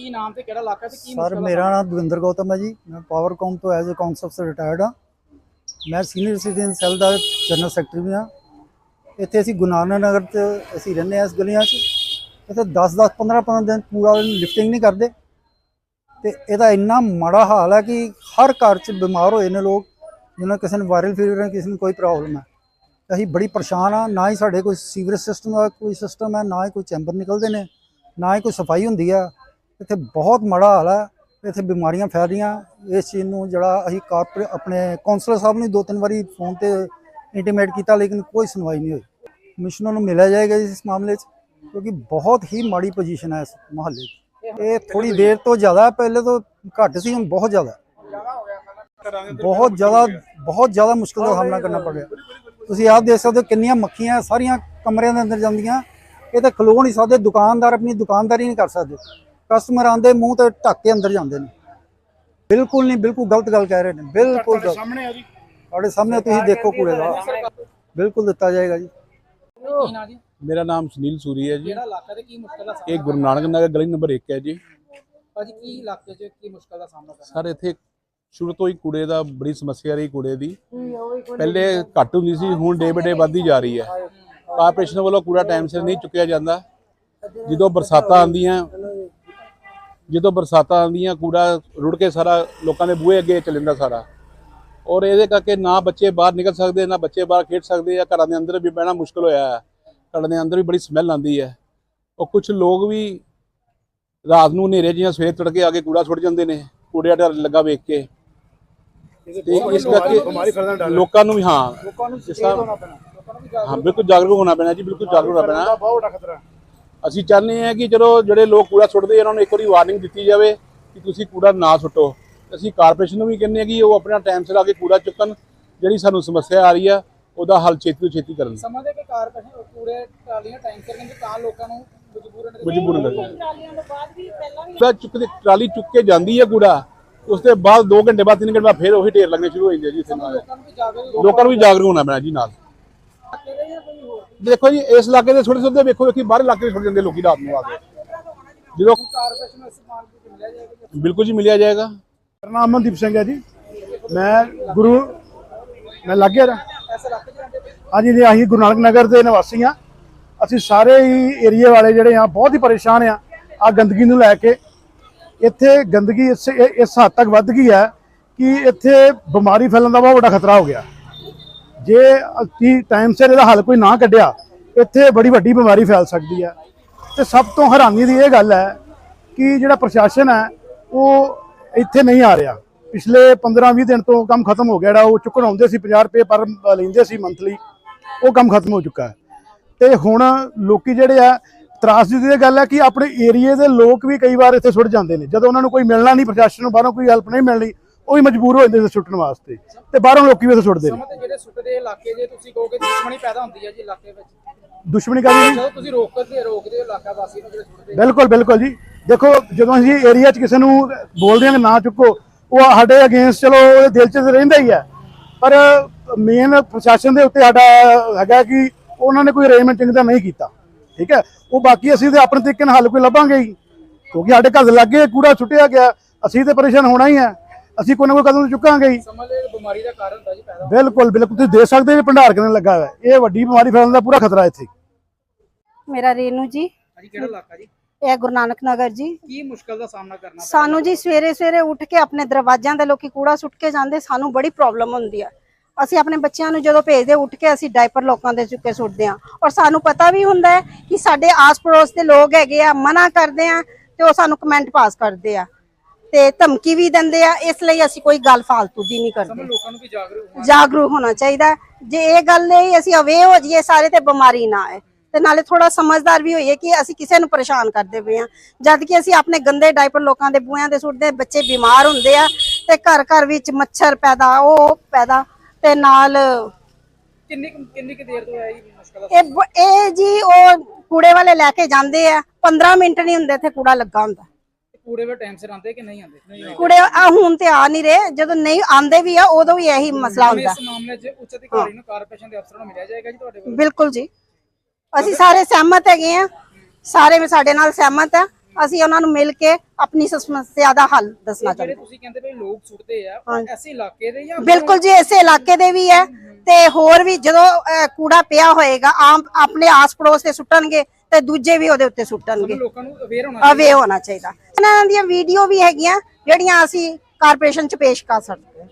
ਕੀ ਨਾਮ ਤੇ ਕਿਹੜਾ ਇਲਾਕਾ ਤੇ ਕੀ ਸਰ ਮੁਸ਼ਕਲ ਆ? ਮੇਰਾ ਨਾਮ ਦਵਿੰਦਰ ਗੌਤਮ ਹੈ ਜੀ। ਮੈਂ ਪਾਵਰਕੌਮ ਤੋਂ ਐਜ਼ ਅ ਕਾਉਂਸਲ ਰਿਟਾਇਰਡ ਹਾਂ। ਮੈਂ ਸੀਨੀਅਰ ਸਿਟੀਜ਼ਨ ਸੈੱਲ ਦਾ ਜਨਰਲ ਸੈਕਟਰੀ ਵੀ ਹਾਂ। ਇੱਥੇ ਅਸੀਂ ਗੁਰੂ ਨਾਨਕ ਨਗਰ 'ਚ ਅਸੀਂ ਰਹਿੰਦੇ ਹਾਂ ਇਸ ਗਲੀਆਂ 'ਚ। ਇੱਥੇ 10 10 15 15 ਦਿਨ ਪੂਰਾ ਲਿਫਟਿੰਗ ਨਹੀਂ ਕਰਦੇ। ਤੇ ਇਹਦਾ ਇੰਨਾ ਮਾੜਾ ਹਾਲ ਹੈ ਕਿ ਹਰ ਘਰ 'ਚ ਬਿਮਾਰ ਹੋਏ ਨੇ ਲੋਕ ਜਿਹਨਾਂ ਕਿਸੇ ਨੂੰ ਵਾਇਰਲ ਫੀਵਰ ਹੈ ਕਿਸੇ ਨੂੰ ਕੋਈ ਪ੍ਰੋਬਲਮ ਹੈ। ਤੇ ਅਸੀਂ ਬੜੀ ਪਰੇਸ਼ਾਨ ਆ ਨਾ ਹੀ ਸਾਡੇ ਕੋਈ ਸੀਵਰੇਜ ਸਿਸਟਮ ਦਾ ਕੋਈ ਸਿਸਟਮ ਹੈ ਨਾ ਹੀ ਕੋਈ ਚੈਂਬਰ ਨਿਕਲਦੇ ਨੇ ਨਾ ਹੀ ਕੋਈ ਸਫ਼ਾਈ ਹੁੰਦੀ ਆ ਇੱਥੇ ਬਹੁਤ ਮਾੜਾ ਹਾਲ ਹੈ, ਇੱਥੇ ਬਿਮਾਰੀਆਂ ਫੈਲ ਰਹੀਆਂ। ਇਸ ਚੀਜ਼ ਨੂੰ ਜਿਹੜਾ ਅਸੀਂ ਕਾਰਪੋਰੇ ਆਪਣੇ ਕੌਂਸਲਰ ਸਾਹਿਬ ਨੂੰ ਦੋ ਤਿੰਨ ਵਾਰੀ ਫੋਨ ਤੇ ਇੰਟੀਮੇਟ ਕੀਤਾ, ਲੇਕਿਨ ਕੋਈ ਸੁਣਵਾਈ ਨਹੀਂ ਹੋਈ। ਕਮਿਸ਼ਨਰ ਨੂੰ ਮਿਲਿਆ ਜਾਏਗਾ ਜੀ ਇਸ ਮਾਮਲੇ 'ਚ, ਕਿਉਂਕਿ ਬਹੁਤ ਹੀ ਮਾੜੀ ਪੋਜੀਸ਼ਨ ਹੈ ਇਸ ਮੁਹੱਲੇ 'ਚ। ਇਹ ਥੋੜੀ ਦੇਰ ਤੋਂ ਜ਼ਿਆਦਾ ਪਹਿਲੇ ਤੋਂ ਘੱਟ ਸੀ, ਹੁਣ ਬਹੁਤ ਜ਼ਿਆਦਾ ਬਹੁਤ ਜ਼ਿਆਦਾ ਬਹੁਤ ਜ਼ਿਆਦਾ ਮੁਸ਼ਕਲ ਦਾ ਸਾਹਮਣਾ ਕਰਨਾ ਪੜ ਰਿਹਾ। ਤੁਸੀਂ ਆਪ ਦੇਖ ਸਕਦੇ ਹੋ ਕਿੰਨੀਆਂ ਮੱਖੀਆਂ ਸਾਰੀਆਂ ਕਮਰਿਆਂ ਦੇ ਅੰਦਰ ਜਾਂਦੀਆਂ। ਇਹ ਤਾਂ ਖਲੋ ਨਹੀਂ ਸਕਦੇ, ਦੁਕਾਨਦਾਰ ਆਪਣੀ ਦੁਕਾਨਦਾਰੀ ਨਹੀਂ ਕਰ ਸਕਦੇ। ਕਸਟਮਰ ਆਂਦੇ ਮੂੰਹ ਤੇ ਢੱਕ ਕੇ ਅੰਦਰ ਜਾਂਦੇ ਨੇ। ਬਿਲਕੁਲ ਨਹੀਂ ਬਿਲਕੁਲ ਗਲਤ ਗੱਲ ਕਹਿ ਰਹੇ ਨੇ। ਬਿਲਕੁਲ ਗਲਤ। ਸਾਹਮਣੇ ਆ ਜੀ। ਤੁਹਾਡੇ ਸਾਹਮਣੇ ਤੁਸੀਂ ਦੇਖੋ ਕੂੜੇ ਦਾ ਬਿਲਕੁਲ ਦਿੱਤਾ ਜਾਏਗਾ ਜੀ। ਮੇਰਾ ਨਾਮ ਸੁਨੀਲ ਸੂਰੀ ਹੈ ਜੀ। ਕਿਹੜਾ ਇਲਾਕਾ ਤੇ ਕੀ ਮੁਸ਼ਕਲ ਦਾ ਇਹ ਗੁਰੂ ਨਾਨਕ ਨਗਰ ਗਲੀ ਨੰਬਰ 1 ਹੈ ਜੀ। ਭਾਜੀ ਕੀ ਇਲਾਕੇ 'ਚ ਕੀ ਮੁਸ਼ਕਲ ਦਾ ਸਾਹਮਣਾ ਕਰਨਾ? ਸਰ ਇੱਥੇ ਸ਼ੁਰੂ ਤੋਂ ਹੀ ਕੂੜੇ ਦਾ ਬੜੀ ਸਮੱਸਿਆ ਰਹੀ ਕੂੜੇ ਦੀ। ਪਹਿਲੇ ਘੱਟ ਹੁੰਦੀ ਸੀ ਹੁਣ ਡੇ ਬੇ ਡੇ ਵੱਧਦੀ ਜਾ ਰਹੀ ਹੈ। ਕਾਰਪੋਰੇਸ਼ਨ ਵੱਲੋਂ ਕੂੜਾ ਟਾਈਮ ਸਿਰ ਨਹੀਂ ਚੁੱਕਿਆ ਜਾਂਦਾ। ਜਦੋਂ ਬਰਸਾਤਾਂ ਆਉਂਦੀਆਂ ਜਦੋਂ ਬਰਸਾਤਾਂ ਆਉਂਦੀਆਂ ਕੂੜਾ ਰੁੜ ਕੇ ਸਾਰਾ ਲੋਕਾਂ ਦੇ ਬੂਹੇ ਅੱਗੇ ਚੱਲ ਜਾਂਦਾ ਸਾਰਾ। ਔਰ ਇਹਦੇ ਕਰਕੇ ਨਾ ਬੱਚੇ ਬਾਹਰ ਨਿਕਲ ਸਕਦੇ ਨਾ ਬੱਚੇ ਬਾਹਰ ਖੇਡ ਸਕਦੇ ਆ ਘਰਾਂ ਦੇ ਅੰਦਰ ਵੀ ਬਹਿਣਾ ਮੁਸ਼ਕਲ ਹੋਇਆ ਹੈ। ਘਰਾਂ ਦੇ ਅੰਦਰ ਵੀ ਬੜੀ ਸਮੈਲ ਆਉਂਦੀ ਹੈ। ਉਹ ਕੁਝ ਲੋਕ ਵੀ ਰਾਤ ਨੂੰ ਹਨੇਰੇ ਜਿਹਾ ਸਵੇਰੇ ਤੜਕੇ ਆ ਕੇ ਕੂੜਾ ਸੁੱਟ ਜਾਂਦੇ ਨੇ ਕੂੜੇ ਦਾ ਲੱਗਾ ਵੇਖ ਕੇ। ਤੇ ਇਸ ਕਰਕੇ ਲੋਕਾਂ ਨੂੰ ਵੀ ਹਾਂ। ਲੋਕਾਂ ਨੂੰ ਜਿਸ ਤਰ੍ਹਾਂ- ਹਾਂ ਬਿਲਕੁਲ ਜਾਗਰੂਕ ਹੋਣਾ ਪੈਣਾ ਜੀ ਬਿਲਕੁਲ ਜਾਗਰੂਕ ਹੋਣਾ ਪੈਣਾ। ਬਹੁਤ ਵੱਡਾ ਖਤਰਾ। ਅਸੀਂ ਚਾਹੁੰਦੇ ਹਾਂ ਕਿ ਚਲੋ ਜਿਹੜੇ ਲੋਕ ਕੂੜਾ ਸੁੱਟਦੇ ਆ, ਉਹਨਾਂ ਨੂੰ ਇੱਕ ਵਾਰੀ ਵਾਰਨਿੰਗ ਦਿੱਤੀ ਜਾਵੇ ਕਿ ਤੁਸੀਂ ਕੂੜਾ ਨਾ ਸੁੱਟੋ। ਅਸੀਂ ਕਾਰਪੋਰੇਸ਼ਨ ਨੂੰ ਵੀ ਕਹਿੰਦੇ ਹਾਂ ਕਿ ਉਹ ਆਪਣਾ ਟਾਈਮ ਸਿਰ ਆ ਕੇ ਕੂੜਾ ਚੁੱਕਣ ਜਿਹੜੀ ਸਾਨੂੰ ਸਮੱਸਿਆ ਆ ਰਹੀ ਆ ਉਹਦਾ ਹੱਲ ਛੇਤੀ ਤੋਂ ਛੇਤੀ ਕਰਨ। ਸਮਝਦੇ ਕਿ ਕਾਰਪੋਰੇਸ਼ਨ ਕੂੜੇ ਟਰਾਲੀਆਂ ਟਾਈਮ ਸਿਰ ਨਹੀਂ ਤਾਂ ਲੋਕਾਂ ਨੂੰ ਮਜਬੂਰਨ ਮਜਬੂਰਨ ਕਰਦੇ। ਕੂੜਾ ਚੁੱਕ ਕੇ ਟਰਾਲੀ ਚੁੱਕ ਕੇ ਜਾਂਦੀ ਹੈ ਕੂੜਾ ਉਸ ਦੇ ਬਾਅਦ 2 ਘੰਟੇ ਬਾਅਦ 3 ਘੰਟੇ ਬਾਅਦ ਫਿਰ ਉਹੀ ਢੇਰ ਲੱਗਣੇ ਸ਼ੁਰੂ ਹੋ ਜਾਂਦੇ ਆ ਜੀ ਇੱਥੇ ਨਾਲ। ਵੀ ਲੋਕਾਂ ਨੂੰ ਵੀ ਜਾਗਰੂਕ ਹੋਣਾ ਪੈਣਾ ਜੀ ਨਾਲ। ਦੇਖੋ ਜੀ ਇਸ ਇਲਾਕੇ ਦੇ ਛੋਟੇ ਛੋਟੇ ਵੇਖੋ ਵੇਖੀ ਬਾਹਰ ਇਲਾਕੇ ਦੇ ਛੁੱਟ ਜਾਂਦੇ ਲੋਕੀ ਰਾਤ ਨੂੰ ਆ ਕੇ ਜਦੋਂ ਕਾਰਪੋਰੇਸ਼ਨ ਨੂੰ ਇਸ ਮਾਲ ਨੂੰ ਮਿਲਿਆ ਜਾਏਗਾ ਬਿਲਕੁਲ ਜੀ ਮਿਲਿਆ ਜਾਏਗਾ। ਮੇਰਾ ਨਾਮ ਅਮਨਦੀਪ ਸਿੰਘ ਹੈ ਜੀ। ਮੈਂ ਗੁਰੂ ਮੈਂ ਲੱਗਿਆ ਰਾ। ਹਾਂਜੀ ਜੀ ਅਸੀਂ ਗੁਰੂ ਨਾਨਕ ਨਗਰ ਦੇ ਨਿਵਾਸੀ ਆ ਅਸੀਂ ਸਾਰੇ ਹੀ ਏਰੀਏ ਵਾਲੇ ਜਿਹੜੇ ਆ ਬਹੁਤ ਹੀ ਪਰੇਸ਼ਾਨ ਆ ਆ ਗੰਦਗੀ ਨੂੰ ਲੈ ਕੇ। ਇੱਥੇ ਗੰਦਗੀ ਇਸ ਇਸ ਹੱਦ ਤੱਕ ਵੱਧ ਗਈ ਹੈ ਕਿ ਇੱਥੇ ਬਿਮਾਰੀ ਫੈਲਣ ਦਾ ਬਹੁਤ ਵੱਡਾ ਖਤਰਾ ਹੋ ਗਿਆ। ਜੇ ਅਸੀਂ ਟਾਈਮ ਸਿਰ ਇਹਦਾ ਹੱਲ ਕੋਈ ਨਾ ਕੱਢਿਆ, ਇੱਥੇ ਬੜੀ ਵੱਡੀ ਬਿਮਾਰੀ ਫੈਲ ਸਕਦੀ ਹੈ। ਤੇ ਸਭ ਤੋਂ ਹੈਰਾਨੀ ਦੀ ਇਹ ਗੱਲ ਹੈ ਕਿ ਜਿਹੜਾ ਪ੍ਰਸ਼ਾਸਨ ਹੈ, ਉਹ ਇੱਥੇ ਨਹੀਂ ਆ ਰਿਹਾ। ਪਿਛਲੇ 15-20 ਦਿਨ ਤੋਂ ਕੰਮ ਖਤਮ ਹੋ ਗਿਆ ਜਿਹੜਾ, ਉਹ ਚੁੱਕਣ ਆਉਂਦੇ ਸੀ 50 ਰੁਪਏ ਪਰ ਲੈਂਦੇ ਸੀ ਮੰਥਲੀ ਉਹ ਕੰਮ ਖਤਮ ਹੋ ਚੁੱਕਾ ਹੈ। ਤੇ ਹੁਣ ਲੋਕੀ ਜਿਹੜੇ ਆ ਤਰਾਸਦੀ ਦੀ ਗੱਲ ਹੈ ਕਿ ਆਪਣੇ ਏਰੀਏ ਦੇ ਲੋਕ ਵੀ ਕਈ ਵਾਰ ਇੱਥੇ ਸੁੱਟ ਜਾਂਦੇ ਨੇ। ਜਦੋਂ ਉਹਨਾਂ ਨੂੰ ਕੋਈ ਮਿਲਣਾ ਨਹੀਂ, ਪ੍ਰਸ਼ਾਸਨ ਨੂੰ ਬਾਹਰੋਂ ਕੋਈ ਹੈਲਪ ਨਹੀਂ ਮਿਲਣੀ ਉਹ ਵੀ ਮਜਬੂਰ ਹੋ ਜਾਂਦੇ ਨੇ ਸੁੱਟਣ ਵਾਸਤੇ ਤੇ ਬਾਹਰੋਂ ਲੋਕੀ ਵੀ ਇੱਥੇ ਸੁੱਟਦੇ ਨੇ। ਸਮਝਦੇ ਜਿਹੜੇ ਸੁੱਟਦੇ ਇਲਾਕੇ ਜੇ ਤੁਸੀਂ ਕਹੋਗੇ ਦੁਸ਼ਮਣੀ ਪੈਦਾ ਹੁੰਦੀ ਹੈ ਜੀ ਇਲਾਕੇ ਵਿੱਚ। ਦੁਸ਼ਮਣੀ ਕਾਹਦੀ ਜੀ? ਜਦੋਂ ਤੁਸੀਂ ਰੋਕਦੇ ਰੋਕਦੇ ਹੋ ਇਲਾਕਾ ਵਾਸੀ ਨੂੰ ਜਿਹੜੇ ਸੁੱਟਦੇ ਬਿਲਕੁਲ ਬਿਲਕੁਲ ਜੀ। ਦੇਖੋ ਜਦੋਂ ਅਸੀਂ ਏਰੀਆ 'ਚ ਕਿਸੇ ਨੂੰ ਬੋਲਦੇ ਹਾਂ ਕਿ ਨਾ ਚੁੱਕੋ ਉਹ ਸਾਡੇ ਅਗੇਂਸਟ ਚਲੋ ਉਹਦੇ ਦਿਲ 'ਚ ਤਾਂ ਰਹਿੰਦਾ ਹੀ ਹੈ। ਪਰ ਮੇਨ ਪ੍ਰਸ਼ਾਸਨ ਦੇ ਉੱਤੇ ਸਾਡਾ ਹੈਗਾ ਕਿ ਉਹਨਾਂ ਨੇ ਕੋਈ ਅਰੇਂਜਮੈਂਟ ਚੰਗੀ ਤਰ੍ਹਾਂ ਨਹੀਂ ਕੀਤਾ। ਠੀਕ ਹੈ? ਉਹ ਬਾਕੀ ਅਸੀਂ ਤੇ ਆਪਣੇ ਤਰੀਕੇ ਨਾਲ ਹੱਲ ਕੋਈ ਲੱਭਾਂਗੇ ਹੀ। ਕਿਉਂਕਿ ਸਾਡੇ ਘਰ ਦੇ ਲਾਗੇ ਕੂੜਾ ਸੁੱਟਿਆ ਗਿਆ। ਅਸੀਂ ਤੇ ਪਰੇਸ਼ਾਨ ਹੋਣਾ ਹੀ ਹੈ। ਅਸੀਂ ਕੋਈ ਨਾ ਕੋਈ ਕਦਮ ਚੁੱਕਾਂਗੇ ਹੀ। ਸਮਝਦੇ ਬਿਮਾਰੀ ਦਾ ਕਾਰਨ ਹੁੰਦਾ ਜੀ ਪੈਦਾ ਬਿਲਕੁਲ ਬਿਲਕੁਲ। ਤੁਸੀਂ ਦੇਖ ਸਕਦੇ ਹੋ ਭੰਡਾਰ ਕਿੰਨੇ ਲੱਗਾ ਹੋਇਆ। ਹੈ। ਇਹ ਵੱਡੀ ਬਿਮਾਰੀ ਫੈਲਣ ਦਾ ਪੂਰਾ ਖਤਰਾ ਇੱਥੇ। ਮੇਰਾ ਰੇਨੂ ਜੀ। ਹਾਂਜੀ ਕਿਹੜਾ ਇਲਾਕਾ ਜੀ? ਇਹ ਗੁਰੂ ਨਾਨਕ ਨਗਰ ਜੀ। ਕੀ ਮੁਸ਼ਕਲ ਦਾ ਸਾਹਮਣਾ ਕਰਨਾ ਸਾਨੂੰ ਜੀ ਸਵੇਰੇ ਸਵੇਰੇ ਉੱਠ ਕੇ ਆਪਣੇ ਦਰਵਾਜ਼ਿਆਂ ਦੇ ਲੋਕੀ ਕੂੜਾ ਸੁੱਟ ਕੇ ਜਾਂਦੇ ਸਾਨੂੰ ਬੜੀ ਪ੍ਰੋਬਲਮ ਹੁੰਦੀ ਆ। ਅਸੀਂ ਆਪਣੇ ਬੱਚਿਆਂ ਨੂੰ ਜਦੋਂ ਭੇਜਦੇ ਉੱਠ ਕੇ ਅਸੀਂ ਡਾਈਪਰ ਲੋਕਾਂ ਦੇ ਚੁੱਕੇ ਸੁੱਟਦੇ ਆ। ਔਰ ਸਾਨੂੰ ਪਤਾ ਵੀ ਹੁੰਦਾ ਹੈ ਕਿ ਸਾਡੇ ਆਸ-ਪੜੋਸ ਦੇ ਲੋਕ ਹੈਗੇ ਆ ਮਨਾ ਕਰਦੇ ਆ ਤੇ ਉਹ ਸਾਨੂੰ ਕਮੈਂਟ ਪਾਸ ਕਰਦੇ ਆ। ਤੇ ਧਮਕੀ ਵੀ ਦਿੰਦੇ ਆ ਇਸ ਲਈ ਅਸੀਂ ਕੋਈ ਗੱਲ ਫਾਲਤੂ ਦੀ ਨਹੀਂ ਕਰਦੇ। ਲੋਕਾਂ ਨੂੰ ਵੀ ਜਾਗਰੂਕ ਹੋਣਾ ਜਾਗਰੂਕ ਹੋਣਾ ਚਾਹੀਦਾ। ਜੇ ਇਹ ਗੱਲ ਨਹੀਂ ਅਸੀਂ ਅਵੇ ਹੋ ਜਾਈਏ ਸਾਰੇ ਤੇ ਬਿਮਾਰੀ ਨਾ ਆਏ। ਤੇ ਨਾਲੇ ਥੋੜਾ ਸਮਝਦਾਰ ਵੀ ਹੋਈਏ ਕਿ ਅਸੀਂ ਕਿਸੇ ਨੂੰ ਪਰੇਸ਼ਾਨ ਕਰਦੇ ਪਏ ਆ ਜਦ ਕਿ ਅਸੀਂ ਆਪਣੇ ਗੰਦੇ ਡਾਈਪਰ ਲੋਕਾਂ ਦੇ ਬੂਹਿਆਂ ਦੇ ਸੁੱਟਦੇ ਬੱਚੇ ਬਿਮਾਰ ਹੁੰਦੇ ਆ ਤੇ ਘਰ ਘਰ ਵਿੱਚ ਮੱਛਰ ਪੈਦਾ ਉਹ ਪੈਦਾ ਤੇ ਨਾਲ ਕਿੰਨੀ ਕਿੰਨੀ ਕਿ ਦੇਰ ਤੋਂ ਹੈ ਇਹ ਮੁਸ਼ਕਲ ਇਹ ਜੀ ਉਹ ਕੂੜੇ ਵਾਲੇ ਲੈ ਕੇ ਜਾਂਦੇ ਆ। 15 ਮਿੰਟ ਨਹੀਂ ਹੁੰਦੇ ਇੱਥੇ ਕੂੜਾ ਲੱਗਾ ਹੁੰਦਾ। ਕੂੜੇ ਵੇ ਟਾਈਮ ਸਿਰ ਆਉਂਦੇ ਕਿ ਨਹੀਂ ਆਉਂਦੇ? ਕੂੜੇ ਆ ਹੁਣ ਤੇ ਆ ਨਹੀਂ ਰਹੇ ਜਦੋਂ ਨਹੀਂ ਆਂਦੇ ਵੀ ਆ ਉਦੋਂ ਵੀ ਇਹੀ ਮਸਲਾ ਹੁੰਦਾ। ਇਸ ਮਾਮਲੇ 'ਚ ਉੱਚ ਅਧਿਕਾਰੀ ਨੂੰ ਕਾਰਪੋਰੇਸ਼ਨ ਦੇ ਅਫਸਰਾਂ ਨੂੰ ਮਿਲਿਆ ਜਾਏਗਾ ਜੀ ਤੁਹਾਡੇ ਵੱਲੋਂ? ਬਿਲਕੁਲ ਜੀ। ਅਸੀਂ ਸਾਰੇ ਸਹਿਮਤ ਹੈਗੇ ਆ। ਸਾਰੇ ਵੀ ਸਾਡੇ ਨਾਲ ਸਹਿਮਤ ਆ। ਅਸੀਂ ਉਹਨਾਂ ਨੂੰ ਮਿਲ ਕੇ ਆਪਣੀ ਸਮੱਸਿਆ ਦਾ ਹੱਲ ਦੱਸਣਾ ਜਿਹੜੇ ਚਾਹੁੰਦੇ। ਤੁਸੀਂ ਕਹਿੰਦੇ ਵੀ ਲੋਕ ਸੁੱਟਦੇ ਆ ਹਾਂ। ਐਸੇ ਇਲਾਕੇ ਦੇ ਜਾਂ ਬਿਲਕੁਲ ਜੀ ਇਸੇ ਇਲਾਕੇ ਦੇ ਵੀ ਹੈ ਤੇ ਹੋਰ ਵੀ ਜਦੋਂ ਅਹ, ਕੂੜਾ ਪਿਆ ਹੋਏਗਾ ਆਮ ਆਪਣੇ ਆਸ ਪੜੋਸ ਤੇ ਸੁੱਟਣਗੇ ਤੇ ਦੂਜੇ ਵੀ ਉਹਦੇ ਉੱਤੇ ਸੁੱਟਣਗੇ। ਲੋਕਾਂ ਨੂੰ ਅਵੇਅਰ ਹੋਣਾ ਅਵੇ ਹੋਣਾ ਚਾਹੀਦਾ। ਇਹਨਾਂ ਦੀਆਂ ਵੀਡੀਓ ਵੀ ਹੈਗੀਆਂ ਜਿਹੜੀਆਂ ਅਸੀਂ ਕਾਰਪੋਰੇਸ਼ਨ ਚ ਪੇਸ਼ ਕਰ ਸਕਦੇ